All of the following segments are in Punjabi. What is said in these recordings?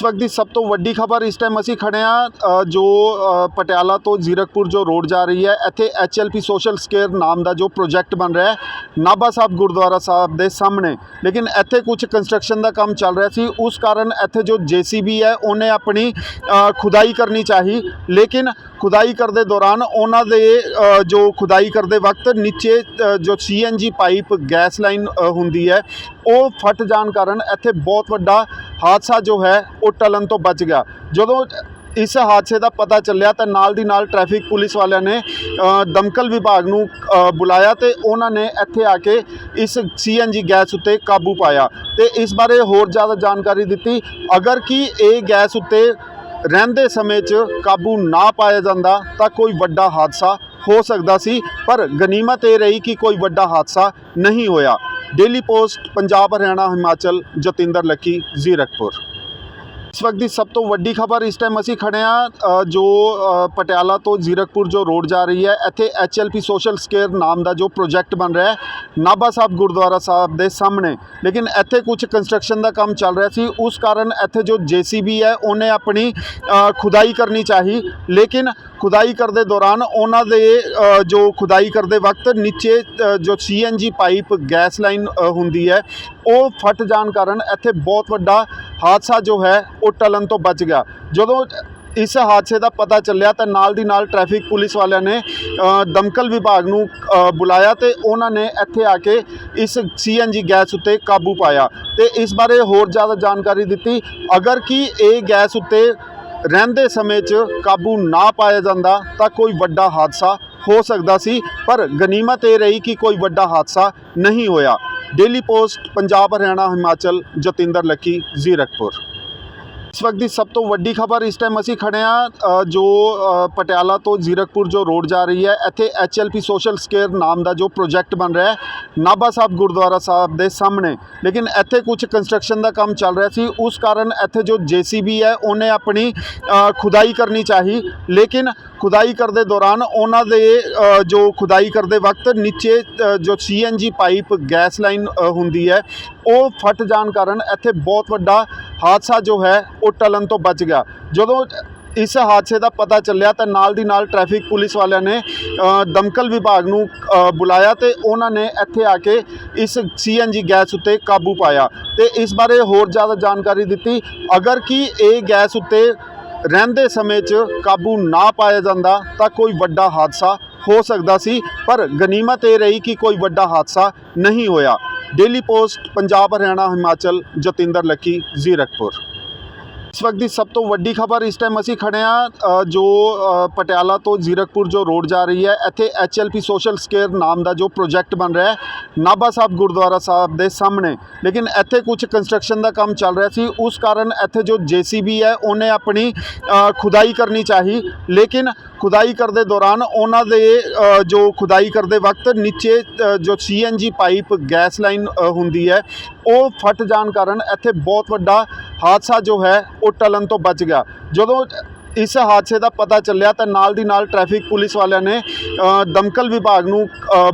ਇਸ ਵਕਤ ਦੀ ਸਭ ਤੋਂ ਵੱਡੀ ਖਬਰ ਇਸ ਟਾਈਮ ਅਸੀਂ ਖੜੇ ਆ ਜੋ ਪਟਿਆਲਾ ਤੋਂ ਜ਼ੀਰਕਪੁਰ ਜੋ ਰੋਡ ਜਾ ਰਹੀ ਹੈ ਇੱਥੇ ਐਚਐਲਪੀ ਸੋਸ਼ਲ ਸਕੇਅਰ ਨਾਮ ਦਾ ਜੋ ਪ੍ਰੋਜੈਕਟ ਬਣ ਰਿਹਾ ਹੈ ਨਾਭਾ ਸਾਹਿਬ ਗੁਰਦੁਆਰਾ ਸਾਹਿਬ ਦੇ ਸਾਹਮਣੇ। ਲੇਕਿਨ ਇੱਥੇ ਕੁਝ ਕੰਸਟਰਕਸ਼ਨ ਦਾ ਕੰਮ ਚੱਲ ਰਿਹਾ ਸੀ ਉਸ ਕਾਰਨ ਇੱਥੇ ਜੋ ਜੀਸੀਬੀ ਹੈ ਉਹਨੇ ਆਪਣੀ ਖੁਦਾਈ ਕਰਨੀ ਚਾਹੀ। ਲੇਕਿਨ ਖੁਦਾਈ ਕਰਦੇ ਦੌਰਾਨ ਉਹਨਾਂ ਦੇ ਜੋ ਖੁਦਾਈ ਕਰਦੇ ਵਕਤ ਨੀਚੇ ਅ, ਜੋ ਸੀਐਨਜੀ ਪਾਈਪ ਗੈਸ ਲਾਈਨ ਹੁੰਦੀ ਹੈ ਉਹ ਫਟ ਜਾਣ ਕਾਰਨ ਇੱਥੇ ਬਹੁਤ ਵੱਡਾ ਹਾਦਸਾ ਜੋ ਹੈ, ਉਹ ਟਲਣ ਤੋਂ ਬਚ ਗਿਆ। ਜਦੋਂ ਇਸ ਹਾਦਸੇ ਦਾ ਪਤਾ ਚੱਲਿਆ ਤਾਂ ਨਾਲ ਦੀ ਨਾਲ ਟ੍ਰੈਫਿਕ ਪੁਲਿਸ ਵਾਲਿਆਂ ਨੇ ਦਮਕਲ ਵਿਭਾਗ ਨੂੰ ਬੁਲਾਇਆ ਤੇ ਉਹਨਾਂ ਨੇ ਇੱਥੇ ਆ ਕੇ ਇਸ ਸੀਐਨਜੀ ਗੈਸ ਉੱਤੇ ਕਾਬੂ ਪਾਇਆ ਤੇ ਇਸ ਬਾਰੇ ਹੋਰ ਜ਼ਿਆਦਾ ਜਾਣਕਾਰੀ ਦਿੱਤੀ। ਅਗਰ ਕਿ ਇਹ ਗੈਸ ਉੱਤੇ ਰਹਿੰਦੇ ਸਮੇਂ 'ਚ ਕਾਬੂ ਨਾ ਪਾਇਆ ਜਾਂਦਾ ਤਾਂ ਕੋਈ ਵੱਡਾ ਹਾਦਸਾ ਹੋ ਸਕਦਾ ਸੀ, ਪਰ ਗਨੀਮਤ ਇਹ ਰਹੀ ਕਿ ਕੋਈ ਵੱਡਾ ਹਾਦਸਾ ਨਹੀਂ ਹੋਇਆ। Daily post Punjab Haryana Himachal Jatinder Lucky Zirakpur ਇਸ ਵਕਤ ਦੀ ਸਭ ਤੋਂ ਵੱਡੀ ਖਬਰ ਇਸ ਟਾਈਮ ਅਸੀਂ ਖੜੇ ਆ ਜੋ ਪਟਿਆਲਾ ਤੋਂ ਜ਼ੀਰਕਪੁਰ ਜੋ ਰੋਡ ਜਾ ਰਹੀ ਹੈ ਇੱਥੇ ਐਚਐਲਪੀ ਸੋਸ਼ਲ ਸਕੇਅਰ ਨਾਮ ਦਾ ਜੋ ਪ੍ਰੋਜੈਕਟ ਬਣ ਰਿਹਾ ਹੈ ਨਾਭਾ ਸਾਹਿਬ ਗੁਰਦੁਆਰਾ ਸਾਹਿਬ ਦੇ ਸਾਹਮਣੇ। ਲੇਕਿਨ ਇੱਥੇ ਕੁਝ ਕੰਸਟਰਕਸ਼ਨ ਦਾ ਕੰਮ ਚੱਲ ਰਿਹਾ ਸੀ ਉਸ ਕਾਰਨ ਇੱਥੇ ਜੋ ਜੀਸੀਬੀ ਹੈ ਉਹਨੇ ਆਪਣੀ ਖੁਦਾਈ ਕਰਨੀ ਚਾਹੀ। ਲੇਕਿਨ ਖੁਦਾਈ ਕਰਦੇ ਦੌਰਾਨ ਉਹਨਾਂ ਦੇ ਜੋ ਖੁਦਾਈ ਕਰਦੇ ਵਕਤ ਨੀਚੇ ਅ, ਜੋ ਸੀਐਨਜੀ ਪਾਈਪ ਗੈਸ ਲਾਈਨ ਹੁੰਦੀ ਹੈ ਉਹ ਫਟ ਜਾਣ ਕਾਰਨ ਇੱਥੇ ਬਹੁਤ ਵੱਡਾ ਹਾਦਸਾ ਜੋ ਹੈ, ਉਹ ਟਲਣ ਤੋਂ ਬਚ ਗਿਆ। ਜਦੋਂ ਇਸ ਹਾਦਸੇ ਦਾ ਪਤਾ ਚੱਲਿਆ ਤਾਂ ਨਾਲ ਦੀ ਨਾਲ ਟ੍ਰੈਫਿਕ ਪੁਲਿਸ ਵਾਲਿਆਂ ਨੇ ਦਮਕਲ ਵਿਭਾਗ ਨੂੰ ਬੁਲਾਇਆ ਤੇ ਉਹਨਾਂ ਨੇ ਇੱਥੇ ਆ ਕੇ ਇਸ ਸੀਐਨਜੀ ਗੈਸ ਉੱਤੇ ਕਾਬੂ ਪਾਇਆ ਤੇ ਇਸ ਬਾਰੇ ਹੋਰ ਜ਼ਿਆਦਾ ਜਾਣਕਾਰੀ ਦਿੱਤੀ। ਅਗਰ ਕਿ ਇਹ ਗੈਸ ਉੱਤੇ ਰਹਿੰਦੇ ਸਮੇਂ 'ਚ ਕਾਬੂ ਨਾ ਪਾਇਆ ਜਾਂਦਾ ਤਾਂ ਕੋਈ ਵੱਡਾ ਹਾਦਸਾ ਹੋ ਸਕਦਾ ਸੀ, ਪਰ ਗਨੀਮਤ ਇਹ ਰਹੀ ਕਿ ਕੋਈ ਵੱਡਾ ਹਾਦਸਾ ਨਹੀਂ ਹੋਇਆ। Daily post Punjab Haryana Himachal Jatinder Lucky Zirakpur ਇਸ ਵਕਤ ਦੀ ਸਭ ਤੋਂ ਵੱਡੀ ਖਬਰ ਇਸ ਟਾਈਮ ਅਸੀਂ ਖੜੇ ਆ ਜੋ ਪਟਿਆਲਾ ਤੋਂ ਜ਼ੀਰਕਪੁਰ ਜੋ ਰੋਡ ਜਾ ਰਹੀ ਹੈ ਇੱਥੇ ਐਚਐਲਪੀ ਸੋਸ਼ਲ ਸਕੇਅਰ ਨਾਮ ਦਾ ਜੋ ਪ੍ਰੋਜੈਕਟ ਬਣ ਰਿਹਾ ਹੈ ਨਾਭਾ ਸਾਹਿਬ ਗੁਰਦੁਆਰਾ ਸਾਹਿਬ ਦੇ ਸਾਹਮਣੇ। ਲੇਕਿਨ ਇੱਥੇ ਕੁਝ ਕੰਸਟਰਕਸ਼ਨ ਦਾ ਕੰਮ ਚੱਲ ਰਿਹਾ ਸੀ ਉਸ ਕਾਰਨ ਇੱਥੇ ਜੋ ਜੀਸੀਬੀ ਹੈ ਉਹਨੇ ਆਪਣੀ ਖੁਦਾਈ ਕਰਨੀ ਚਾਹੀ। ਲੇਕਿਨ ਖੁਦਾਈ ਕਰਦੇ ਦੌਰਾਨ ਉਹਨਾਂ ਦੇ ਜੋ ਖੁਦਾਈ ਕਰਦੇ ਵਕਤ ਨੀਚੇ ਅ, ਜੋ ਸੀਐਨਜੀ ਪਾਈਪ ਗੈਸ ਲਾਈਨ ਹੁੰਦੀ ਹੈ ਉਹ ਫਟ ਜਾਣ ਕਾਰਨ ਇੱਥੇ ਬਹੁਤ ਵੱਡਾ ਹਾਦਸਾ ਜੋ ਹੈ, ਉਹ ਟਲਣ ਤੋਂ ਬਚ ਗਿਆ। ਜਦੋਂ ਇਸ ਹਾਦਸੇ ਦਾ ਪਤਾ ਚੱਲਿਆ ਤਾਂ ਨਾਲ ਦੀ ਨਾਲ ਟ੍ਰੈਫਿਕ ਪੁਲਿਸ ਵਾਲਿਆਂ ਨੇ ਦਮਕਲ ਵਿਭਾਗ ਨੂੰ ਬੁਲਾਇਆ ਤੇ ਉਹਨਾਂ ਨੇ ਇੱਥੇ ਆ ਕੇ ਇਸ ਸੀਐਨਜੀ ਗੈਸ ਉੱਤੇ ਕਾਬੂ ਪਾਇਆ ਤੇ ਇਸ ਬਾਰੇ ਹੋਰ ਜ਼ਿਆਦਾ ਜਾਣਕਾਰੀ ਦਿੱਤੀ। ਅਗਰ ਕਿ ਇਹ ਗੈਸ ਉੱਤੇ ਰਹਿੰਦੇ ਸਮੇਂ 'ਚ ਕਾਬੂ ਨਾ ਪਾਇਆ ਜਾਂਦਾ ਤਾਂ ਕੋਈ ਵੱਡਾ ਹਾਦਸਾ ਹੋ ਸਕਦਾ ਸੀ, ਪਰ ਗਨੀਮਤ ਇਹ ਰਹੀ ਕਿ ਕੋਈ ਵੱਡਾ ਹਾਦਸਾ ਨਹੀਂ ਹੋਇਆ। Daily post Punjab Haryana Himachal Jatinder Lucky Zirakpur ਇਸ ਵਕਤ ਦੀ ਸਭ ਤੋਂ ਵੱਡੀ ਖਬਰ ਇਸ ਟਾਈਮ ਅਸੀਂ ਖੜੇ ਆ ਜੋ ਪਟਿਆਲਾ ਤੋਂ ਜ਼ੀਰਕਪੁਰ ਜੋ ਰੋਡ ਜਾ ਰਹੀ ਹੈ ਇੱਥੇ ਐਚਐਲਪੀ ਸੋਸ਼ਲ ਸਕੇਅਰ ਨਾਮ ਦਾ ਜੋ ਪ੍ਰੋਜੈਕਟ ਬਣ ਰਿਹਾ ਹੈ ਨਾਭਾ ਸਾਹਿਬ ਗੁਰਦੁਆਰਾ ਸਾਹਿਬ ਦੇ ਸਾਹਮਣੇ। ਲੇਕਿਨ ਇੱਥੇ ਕੁਝ ਕੰਸਟਰਕਸ਼ਨ ਦਾ ਕੰਮ ਚੱਲ ਰਿਹਾ ਸੀ ਉਸ ਕਾਰਨ ਇੱਥੇ ਜੋ ਜੀਸੀਬੀ ਹੈ ਉਹਨੇ ਆਪਣੀ ਖੁਦਾਈ ਕਰਨੀ ਚਾਹੀ। ਲੇਕਿਨ ਖੁਦਾਈ ਕਰਦੇ ਦੌਰਾਨ ਉਹਨਾਂ ਦੇ ਜੋ ਖੁਦਾਈ ਕਰਦੇ ਵਕਤ ਨੀਚੇ ਅ, ਜੋ ਸੀਐਨਜੀ ਪਾਈਪ ਗੈਸ ਲਾਈਨ ਹੁੰਦੀ ਹੈ ਉਹ ਫਟ ਜਾਣ ਕਾਰਨ ਇੱਥੇ ਬਹੁਤ ਵੱਡਾ ਹਾਦਸਾ ਜੋ ਹੈ, ਉਹ ਟਲਣ ਤੋਂ ਬਚ ਗਿਆ। ਜਦੋਂ ਇਸ ਹਾਦਸੇ ਦਾ ਪਤਾ ਚੱਲਿਆ ਤਾਂ ਨਾਲ ਦੀ ਨਾਲ ਟ੍ਰੈਫਿਕ ਪੁਲਿਸ ਵਾਲਿਆਂ ਨੇ ਦਮਕਲ ਵਿਭਾਗ ਨੂੰ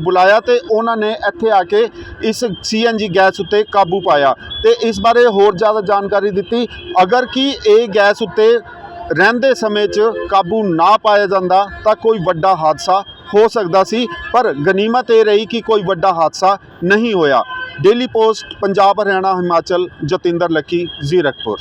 ਬੁਲਾਇਆ ਤੇ ਉਹਨਾਂ ਨੇ ਇੱਥੇ ਆ ਕੇ ਇਸ ਸੀਐਨਜੀ ਗੈਸ ਉੱਤੇ ਕਾਬੂ ਪਾਇਆ ਤੇ ਇਸ ਬਾਰੇ ਹੋਰ ਜ਼ਿਆਦਾ ਜਾਣਕਾਰੀ ਦਿੱਤੀ। ਅਗਰ ਕਿ ਇਹ ਗੈਸ ਉੱਤੇ ਰਹਿੰਦੇ ਸਮੇਂ 'ਚ ਕਾਬੂ ਨਾ ਪਾਇਆ ਜਾਂਦਾ ਤਾਂ ਕੋਈ ਵੱਡਾ ਹਾਦਸਾ ਹੋ ਸਕਦਾ ਸੀ, ਪਰ ਗਨੀਮਤ ਇਹ ਰਹੀ ਕਿ ਕੋਈ ਵੱਡਾ ਹਾਦਸਾ ਨਹੀਂ ਹੋਇਆ। Daily post Punjab Haryana Himachal Jatinder Lucky Zirakpur